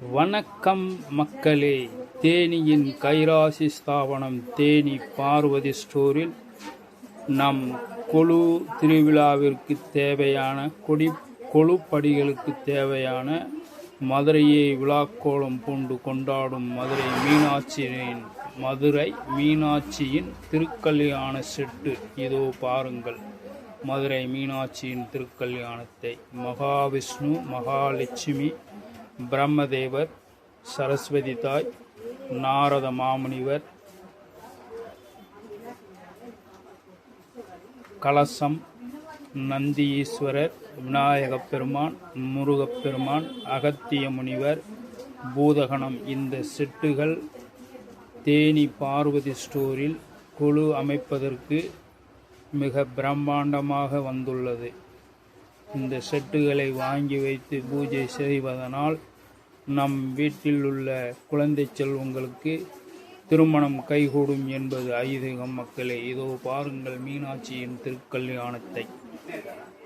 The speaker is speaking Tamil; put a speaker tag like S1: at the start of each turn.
S1: வணக்கம் மக்களே. தேனியின் கைராசி ஸ்தாபனம் தேனி பார்வதி ஸ்டோரில் நம் கொழு திருவிழாவிற்கு தேவையான கொடி கொழுப்படிகளுக்கு தேவையான மதுரையை விழாக்கோலம் பூண்டு கொண்டாடும் மதுரை மீனாட்சியின் மதுரை மீனாட்சியின் திருக்கல்யாண செட்டு. இதோ பாருங்கள். மதுரை மீனாட்சியின் திருக்கல்யாணத்தை. மகாவிஷ்ணு மகாலட்சுமி பிரம்மதேவர் சரஸ்வதி தாய் நாரத மாமுனிவர் கலசம் நந்தி ஈஸ்வரர் விநாயகப் பெருமான் முருகப்பெருமான் அகத்திய முனிவர் பூதகணம். இந்த செட்டுகள் தேனி பார்வதி ஸ்டோரில் குழு அமைப்பதற்கு மிக பிரம்மாண்டமாக வந்துள்ளது. இந்த செட்டுகளை வாங்கி வைத்து பூஜை செய்வதனால் நம் வீட்டில் உள்ள குழந்தை செல்வங்களுக்கு திருமணம் கைகூடும் என்பது ஐதீகம் மக்களே. இதோ பாருங்கள் மீனாட்சியின் திருக்கல்யாணத்தை.